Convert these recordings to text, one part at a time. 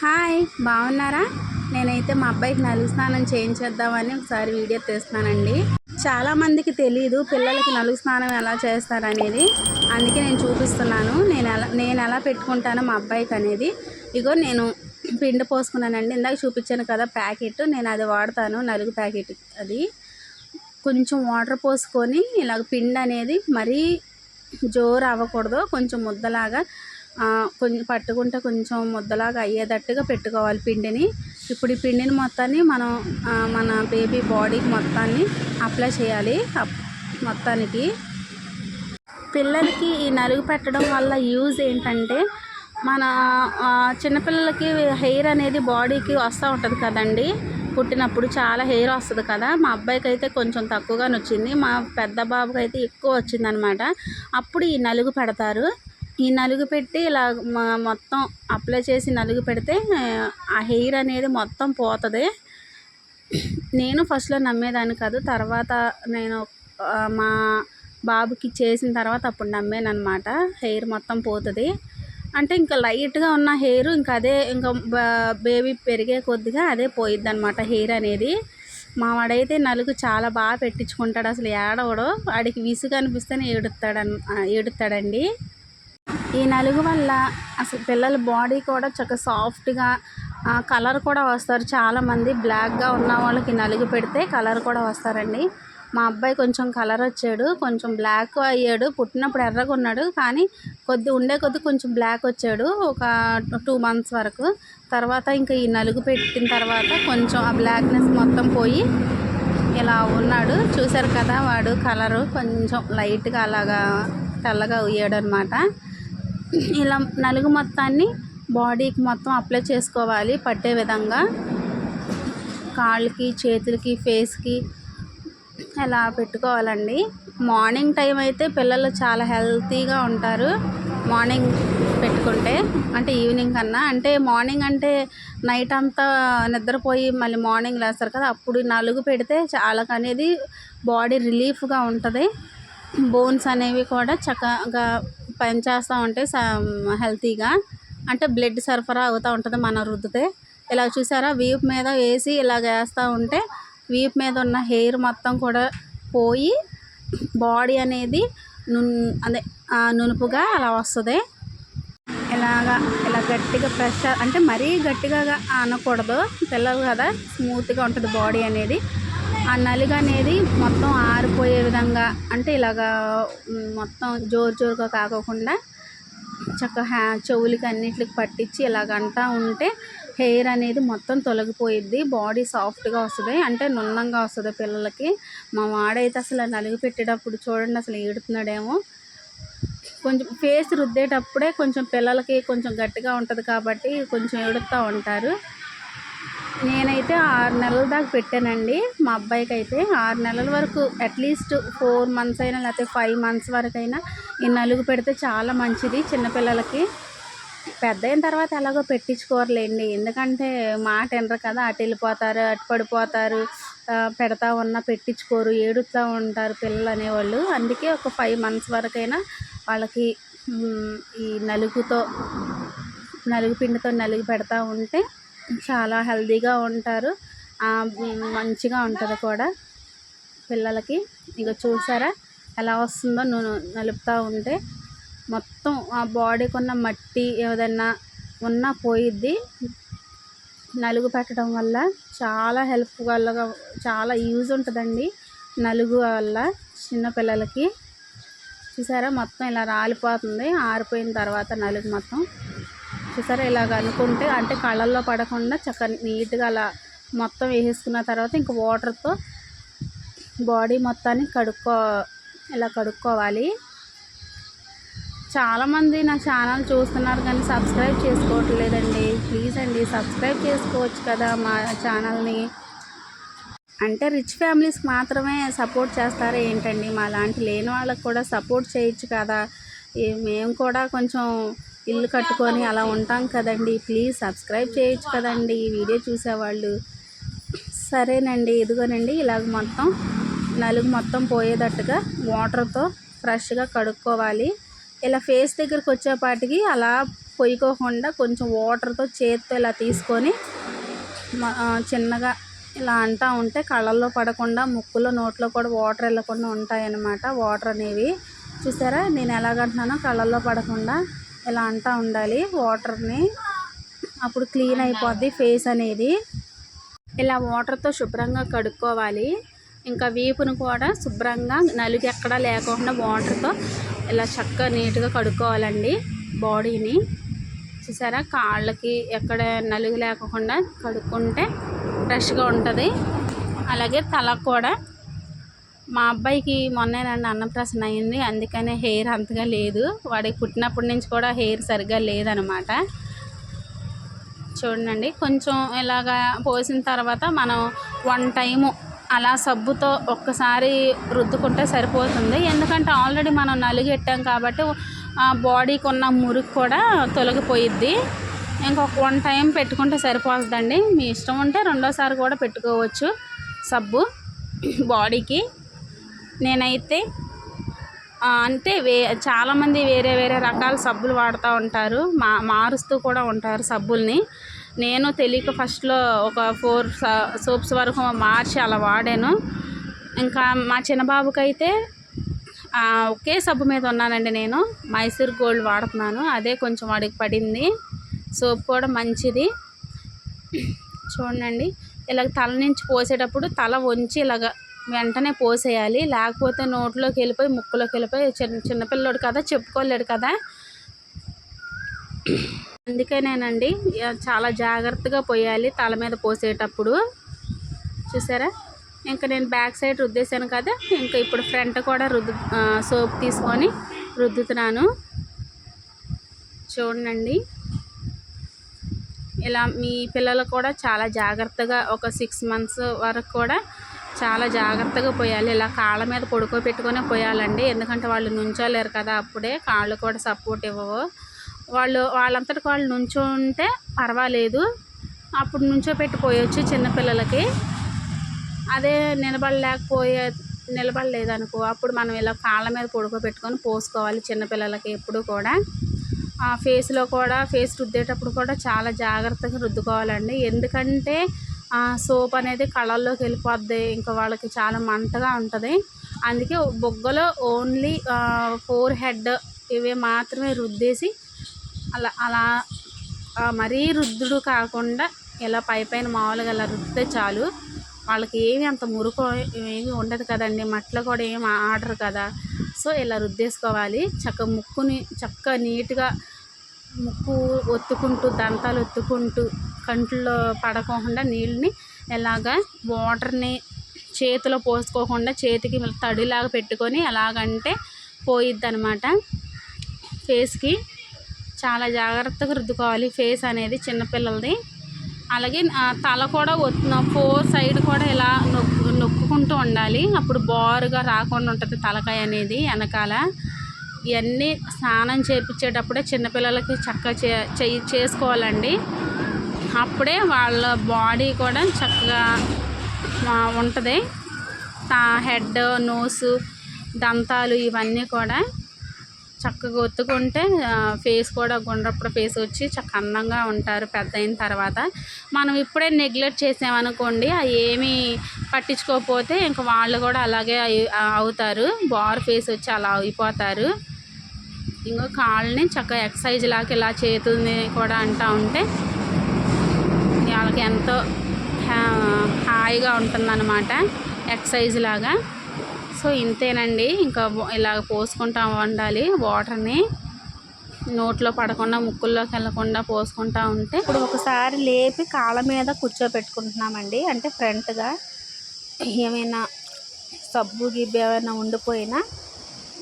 Hi బాగున్నారా? నేనైతే మా అబ్బాయికి నలుగు స్నానం చేయించేద్దామని ఒకసారి వీడియో తీస్తున్నానండి. చాలామందికి తెలియదు పిల్లలకి నలుగు స్నానం ఎలా చేస్తారనేది. అందుకే నేను చూపిస్తున్నాను. నేను ఎలా నేను ఎలా పెట్టుకుంటాను మా అబ్బాయికి అనేది. ఇగో నేను పిండి పోసుకున్నానండి. ఇందాక చూపించాను కదా ప్యాకెట్. నేను అది వాడతాను నలుగు ప్యాకెట్ అది. కొంచెం వాటర్ పోసుకొని ఇలాగ పిండి అనేది మరీ జోరు అవ్వకూడదు. కొంచెం ముద్దలాగా కొంచెం పట్టుకుంటే కొంచెం ముద్దలాగా అయ్యేటట్టుగా పెట్టుకోవాలి పిండిని. ఇప్పుడు ఈ పిండిని మొత్తాన్ని మనం మన బేబీ బాడీకి మొత్తాన్ని అప్లై చేయాలి అప్- మొత్తానికి. పిల్లలకి ఈ నలుగు పెట్టడం వల్ల యూజ్ ఏంటంటే మన చిన్నపిల్లలకి హెయిర్ అనేది బాడీకి వస్తూ ఉంటుంది కదండి. పుట్టినప్పుడు చాలా హెయిర్ వస్తుంది కదా. మా అబ్బాయికి అయితే కొంచెం తక్కువగానే వచ్చింది మా పెద్ద బాబుకి అయితే ఎక్కువ వచ్చిందనమాట. అప్పుడు ఈ నలుగు పెడతారు. ఈ నలుగు పెట్టి ఇలా మొత్తం అప్లై చేసి నలుగు పెడితే ఆ హెయిర్ అనేది మొత్తం పోతుంది. నేను ఫస్ట్లో నమ్మేదాన్ని కాదు. తర్వాత నేను మా బాబుకి చేసిన తర్వాత అప్పుడు నమ్మాను అనమాట హెయిర్ మొత్తం పోతుంది. అంటే ఇంకా లైట్గా ఉన్న హెయిర్ ఇంకా అదే ఇంకా బేబీ పెరిగే కొద్దిగా అదే పోయిద్ది అనమాట హెయిర్ అనేది. మా వాడైతే నలుగు చాలా బాగా పెట్టించుకుంటాడు. అసలు ఏడవడు. వాడికి విసుగు అనిపిస్తేనే ఏడుస్తాడు ఏడుస్తాడండి ఈ నలుగు వల్ల అసలు పిల్లల బాడీ కూడా చక్కగా సాఫ్ట్గా కలర్ కూడా వస్తారు. చాలామంది బ్లాక్గా ఉన్న వాళ్ళకి నలుగు పెడితే కలర్ కూడా వస్తారండి. మా అబ్బాయి కొంచెం కలర్ వచ్చాడు కొంచెం బ్లాక్ అయ్యాడు పుట్టినప్పుడు ఎర్రగా ఉన్నాడు కానీ కొద్ది ఉండే కొద్ది కొంచెం బ్లాక్ వచ్చాడు ఒక టూ మంత్స్ వరకు. తర్వాత ఇంకా ఈ నలుగు పెట్టిన తర్వాత కొంచెం ఆ బ్లాక్నెస్ మొత్తం పోయి ఇలా ఉన్నాడు. చూశారు కదా వాడు కలరు కొంచెం లైట్గా అలాగా తెల్లగా అయ్యాడు అనమాట ఇలా నలుగు మొత్తాన్ని బాడీకి మొత్తం అప్లై చేసుకోవాలి పట్టే విధంగా. కాళ్ళకి చేతులకి ఫేస్కి ఇలా పెట్టుకోవాలండి. మార్నింగ్ టైం అయితే పిల్లలు చాలా హెల్తీగా ఉంటారు. మార్నింగ్ పెట్టుకుంటే అంటే ఈవినింగ్ కన్నా. అంటే మార్నింగ్ అంటే నైట్ అంతా నిద్రపోయి మళ్ళీ మార్నింగ్ లేస్తారు కదా అప్పుడు నలుగు పెడితే చాలా అనేది బాడీ రిలీఫ్గా ఉంటుంది. బోన్స్ అనేవి కూడా చక్కగా పనిచేస్తూ ఉంటే స- హెల్తీగా. అంటే బ్లడ్ సరఫరా అవుతూ ఉంటుంది మనం రుద్దితే ఇలా చూసారా? వీపు మీద వేసి ఇలా వేస్తూ ఉంటే వీపు మీద ఉన్న హెయిర్ మొత్తం కూడా పోయి బాడీ అనేది నున్ అదే నునుపుగా అలా వస్తుంది. ఇలాగా ఇలా గట్టిగా ప్రెషర్ అంటే మరీ గట్టిగా అనకూడదు. పిల్లలు కదా స్మూత్గా ఉంటుంది బాడీ అనేది. ఆ నలుగు అనేది మొత్తం ఆరిపోయే విధంగా అంటే ఇలాగా మొత్తం జోరు జోరుగా కాకోకుండా చక్కగా హ్యా చెవులకి అన్నిటికి పట్టించి ఇలాగంటా ఉంటే హెయిర్ అనేది మొత్తం తొలగిపోయిద్ది. బాడీ సాఫ్ట్గా వస్తుంది. అంటే నున్నంగా వస్తుంది పిల్లలకి. మా వాడైతే అసలు నలుగు పెట్టేటప్పుడు చూడండి అసలు ఏడుతున్నాడేమో కొంచెం ఫేస్ రుద్దేటప్పుడే కొంచెం పిల్లలకి కొంచెం గట్టిగా ఉంటుంది కాబట్టి కొంచెం ఏడుస్తూ ఉంటారు. నేనైతే ఆరు నెలల దాకా పెట్టానండి. మా అబ్బాయికి అయితే ఆరు నెలల వరకు అట్లీస్ట్ ఫోర్ మంత్స్ అయినా లేకపోతే ఫైవ్ మంత్స్ వరకు అయినా ఈ నలుగు పెడితే చాలా మంచిది చిన్నపిల్లలకి. పెద్ద అయిన తర్వాత ఎలాగో పెట్టించుకోరులేండి. ఎందుకంటే మాట వినరు కదా అటు వెళ్ళిపోతారు అటు పడిపోతారు పెడతా ఉన్నా పెట్టించుకోరు ఏడుస్తూ ఉంటారు పిల్లలు అనేవాళ్ళు. అందుకే ఒక ఫైవ్ మంత్స్ వరకైనా వాళ్ళకి ఈ నలుగుతో నలుగు పిండితో నలుగు పెడతా ఉంటే చాలా హెల్తీగా ఉంటారు. మంచిగా ఉంటుంది కూడా పిల్లలకి. ఇక చూసారా ఎలా వస్తుందో నూనె నలుపుతూ ఉంటే మొత్తం ఆ బాడీకి ఉన్న మట్టి ఏదైనా ఉన్నా పోయిద్ది. నలుగు పెట్టడం వల్ల చాలా హెల్ప్ఫుల్గా చాలా యూజ్ ఉంటుందండి నలుగు వల్ల చిన్నపిల్లలకి చూసారా మొత్తం ఇలా రాలిపోతుంది. ఆరిపోయిన తర్వాత నలుగు మొత్తం చూసారా? ఇలాగ అనుకుంటే అంటే కళ్ళల్లో పడకుండా చక్కగా నీట్గా అలా మొత్తం వేసేసుకున్న తర్వాత ఇంక వాటర్తో బాడీ మొత్తాన్ని కడుక్కో ఇలా కడుక్కోవాలి. చాలామంది నా ఛానల్ చూస్తున్నారు కానీ సబ్స్క్రైబ్ చేసుకోవట్లేదండి. ప్లీజ్ అండి సబ్స్క్రైబ్ చేసుకోవచ్చు కదా మా ఛానల్ని. అంటే రిచ్ ఫ్యామిలీస్కి మాత్రమే సపోర్ట్ చేస్తారా ఏంటండి? మా లాంటి లేని వాళ్ళకి కూడా సపోర్ట్ చేయొచ్చు కదా. మేము కూడా కొంచెం ఇల్లు కట్టుకొని అలా ఉంటాం కదండి. ప్లీజ్ సబ్స్క్రైబ్ చేయొచ్చు కదండి. ఈ వీడియో చూసేవాళ్ళు. సరేనండి. ఇదిగోనండి ఇలాగ మొత్తం నలుగు మొత్తం పోయేటట్టుగా వాటర్తో ఫ్రెష్గా కడుక్కోవాలి. ఇలా ఫేస్ దగ్గరికి వచ్చేపాటికి అలా పొయ్యికోకుండా కొంచెం వాటర్తో చేత్తో ఇలా తీసుకొని చిన్నగా ఇలా అంటూ ఉంటే కళ్ళల్లో పడకుండా ముక్కులో నోట్లో కూడా వాటర్ వెళ్ళకుండా ఉంటాయన్నమాట. వాటర్ అనేవి. చూసారా? నేను ఎలాగంటున్నానో కళ్ళల్లో పడకుండా ఇలా అంటా ఉండాలి వాటర్ని. అప్పుడు క్లీన్ అయిపోద్ది ఫేస్ అనేది. ఇలా వాటర్తో శుభ్రంగా కడుక్కోవాలి. ఇంకా వీపును కూడా శుభ్రంగా నలుగు ఎక్కడా లేకుండా వాటర్తో ఇలా చక్కగా నీట్గా కడుక్కోవాలండి బాడీని. చూసారా? కాళ్ళకి ఎక్కడ నలుగు లేకుండా కడుక్కుంటే ఫ్రెష్గా ఉంటుంది. అలాగే తలకు కూడా మా అబ్బాయికి మొన్నే నన్ను అన్నప్రాసన అయింది. అందుకనే హెయిర్ అంతగా లేదు. వాడికి పుట్టినప్పటి నుంచి కూడా హెయిర్ సరిగ్గా లేదనమాట. చూడండి కొంచెం ఇలాగా పోసిన తర్వాత మనం వన్ టైము అలా సబ్బుతో ఒక్కసారి రుద్దుకుంటే సరిపోతుంది. ఎందుకంటే ఆల్రెడీ మనం నలిగెట్టాం కాబట్టి ఆ బాడీకి ఉన్న మురికి కూడా తొలగిపోయిద్ది. ఇంకొక వన్ టైం పెట్టుకుంటే సరిపోతుందండి. మీ ఇష్టం ఉంటే రెండోసారి కూడా పెట్టుకోవచ్చు సబ్బు బాడీకి. నేనైతే అంటే వే చాలామంది వేరే వేరే రకాల సబ్బులు వాడుతూ ఉంటారు. మా మారుస్తూ కూడా ఉంటారు సబ్బుల్ని. నేను తెలియక ఫస్ట్లో ఒక ఫోర్ సోప్స్ వరకు మార్చి అలా వాడాను. ఇంకా మా చిన్నబాబుకైతే ఒకే సబ్బు మీద ఉన్నానండి నేను. మైసూర్ గోల్డ్ వాడుతున్నాను. అదే కొంచెం వాడికి పడింది. సోప్ కూడా మంచిది. చూడండి. ఇలాగ తల నుంచి పోసేటప్పుడు తల వంచి ఇలాగ వెంటనే పోసేయాలి. లేకపోతే నోట్లోకి వెళ్ళిపోయి ముక్కులోకి వెళ్ళిపోయి చిన్న చిన్నపిల్లడు కదా చెప్పుకోలేడు కదా. అందుకేనేనండి చాలా జాగ్రత్తగా పోయాలి తల మీద పోసేటప్పుడు. చూసారా? ఇంకా నేను బ్యాక్ సైడ్ రుద్దేశాను కదా ఇంకా ఇప్పుడు ఫ్రంట్ కూడా రుద్దు సోప్ తీసుకొని రుద్దుతున్నాను. చూడండి ఇలా మీ పిల్లలు కూడా చాలా జాగ్రత్తగా ఒక సిక్స్ మంత్స్ వరకు కూడా చాలా జాగ్రత్తగా పోయాలి. ఇలా కాళ్ళ మీద పడుకోబెట్టుకునే పోయాలండి. ఎందుకంటే వాళ్ళు నుంచోలేరు కదా అప్పుడే. కాళ్ళు కూడా సపోర్ట్ ఇవ్వవు. వాళ్ళు వాళ్ళంతటి వాళ్ళు నుంచుంటే పర్వాలేదు. అప్పుడు నుంచోపెట్టి పోయొచ్చు చిన్నపిల్లలకి అదే నిలబడలేకపోయే నిలబడలేదు అనుకో అప్పుడు మనం ఇలా కాళ్ళ మీద పడుకోబెట్టుకొని పోసుకోవాలి చిన్నపిల్లలకి ఎప్పుడు కూడా. ఆ ఫేస్లో కూడా ఫేస్ రుద్దేటప్పుడు కూడా చాలా జాగ్రత్తగా రుద్దుకోవాలండి. ఎందుకంటే సోప్ అనేది కళ్ళల్లోకి వెళ్ళిపోద్ది. ఇంకా వాళ్ళకి చాలా మంటగా ఉంటుంది. అందుకే బొగ్గలో ఓన్లీ ఫోర్ హెడ్ ఇవి మాత్రమే రుద్దేసి అలా అలా మరీ రుద్దుడు కాకుండా ఇలా పై పైన మామూలుగా అలా రుద్దితే చాలు. వాళ్ళకి ఏమి అంత మురుకు ఏమి ఉండదు కదండి. మట్లో కూడా ఏం ఆడరు కదా. సో ఇలా రుద్దేసుకోవాలి. చక్క ముక్కుని చక్క నీట్గా ముక్కు ఒత్తుకుంటూ దంతాలు ఒత్తుకుంటూ కంట్లో పడకోకుండా నీళ్ళని ఎలాగా వాటర్ని చేతిలో పోసుకోకుండా చేతికి తడిలాగా పెట్టుకొని ఎలాగంటే పోయిద్ది అనమాట ఫేస్కి చాలా జాగ్రత్తగా రుద్దుకోవాలి. ఫేస్ అనేది చిన్నపిల్లలది అలాగే తల కూడా ఒత్తు ఫోర్ సైడ్ కూడా ఇలా నొక్కు నొక్కుకుంటూ ఉండాలి. అప్పుడు బారుగా రాకుండా ఉంటుంది తలకాయ అనేది వెనకాల. ఇవన్నీ స్నానం చేపించేటప్పుడే చిన్నపిల్లలకి చక్కగా చే చేసుకోవాలండి. అప్పుడే వాళ్ళ బాడీ కూడా చక్కగా ఉంటుంది. హెడ్ నోసు దంతాలు ఇవన్నీ కూడా చక్కగా ఒత్తుకుంటే ఫేస్ కూడా గుండ్రప్పుడు ఫేస్ వచ్చి చక్క అందంగా ఉంటారు పెద్ద అయిన తర్వాత. మనం ఇప్పుడే నెగ్లెక్ట్ చేసామనుకోండి అవి ఏమీ పట్టించుకోకపోతే ఇంకా వాళ్ళు కూడా అలాగే అవుతారు. బార్ ఫేస్ వచ్చి అలా అయిపోతారు. ఇంకో కాళ్ళని చక్కగా ఎక్సర్సైజ్ లాగా ఇలా చేతుల్ని కూడా అంటూ ఉంటే మనకి ఎంతో హాయిగా ఉంటుందన్నమాట ఎక్సర్సైజ్ లాగా. సో ఇంతేనండి. ఇంకా ఇలాగ పోసుకుంటా ఉండాలి వాటర్ని నోట్లో పడకుండా ముక్కుల్లోకి వెళ్ళకుండా పోసుకుంటా ఉంటే. ఇప్పుడు ఒకసారి లేపి కాళ్ళ మీద కూర్చోబెట్టుకుంటున్నామండి. అంటే ఫ్రంట్గా ఏమైనా సబ్బు గిబ్బు ఏమైనా ఉండిపోయినా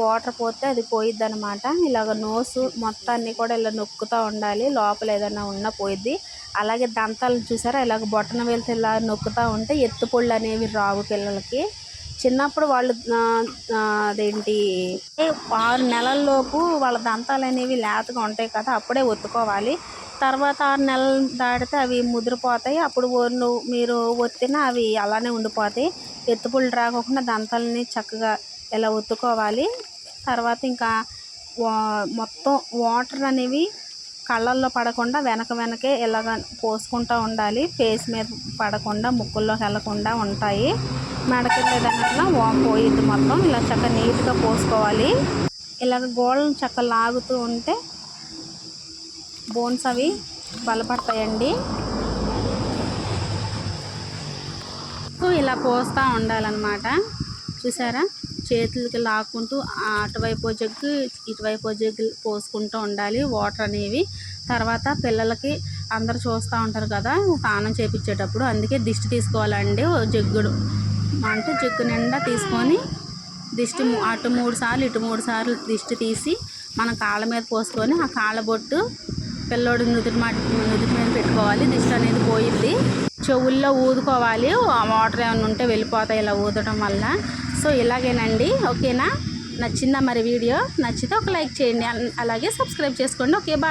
వాటర్ పోతే అది పోయిద్ది అనమాట ఇలాగ నోసు మొత్తాన్ని కూడా ఇలా నొక్కుతూ ఉండాలి. లోపల ఏదైనా ఉన్నా పోయిద్ది. అలాగే దంతాలు చూసారా? ఇలాగ బొట్టన వెళ్తే ఇలా నొక్కుతూ ఉంటే ఎత్తుపొళ్ళు అనేవి రావు పిల్లలకి. చిన్నప్పుడు వాళ్ళు అదేంటి ఆరు నెలల్లోపు వాళ్ళ దంతాలు అనేవి లేతగా ఉంటాయి కదా అప్పుడే ఒత్తుకోవాలి. తర్వాత ఆరు నెలలు దాటితే అవి ముదిరిపోతాయి. అప్పుడు మీరు ఒత్తినా అవి అలానే ఉండిపోతాయి. ఎత్తుపుళ్ళు రాకుండా దంతాలని చక్కగా ఇలా ఒత్తుకోవాలి. తర్వాత ఇంకా మొత్తం వాటర్ అనేవి కళ్ళల్లో పడకుండా వెనక వెనకే ఇలాగ పోసుకుంటూ ఉండాలి. ఫేస్ మీద పడకుండా ముక్కుల్లోకి వెళ్ళకుండా ఉంటాయి. మెడకి ఏదైనా వామ్ పోయిద్ది మొత్తం. ఇలా చక్కగా నీట్గా పోసుకోవాలి. ఇలాగ గోళ్ళను చక్క లాగుతూ ఉంటే బోన్స్ అవి బలపడతాయండి. ఇలా పోస్తూ ఉండాలన్నమాట. చూసారా? చేతులకి లాక్కుంటూ ఆ అటువైపు జగ్గు ఇటువైపు జగ్గు పోసుకుంటూ ఉండాలి. వాటర్ అనేవి. తర్వాత పిల్లలకి అందరు చూస్తూ ఉంటారు కదా స్నానం చేపించేటప్పుడు. అందుకే దిష్టి తీసుకోవాలండి ఓ జగ్గుడు. అంటే జగ్గు నిండా తీసుకొని దిష్టి అటు మూడు సార్లు ఇటు మూడు సార్లు దిష్టి తీసి మన కాళ్ళ మీద పోసుకొని ఆ కాళ్ళ బొట్టు పిల్లోడి నుదుటి మాట నుదుటి మీద పెట్టుకోవాలి. దిష్టి అనేది పోయిద్ది. చెవుల్లో ఊదుకోవాలి. ఆ వాటర్ ఏమైనా ఉంటే వెళ్ళిపోతాయి ఇలా ఊదడం వల్ల. సో ఇలాగేనండి ఓకేనా? నచ్చిందా మరి వీడియో? నచ్చితే ఒక లైక్ చేయండి అలాగే సబ్స్క్రైబ్ చేసుకోండి ఓకే బాయ్.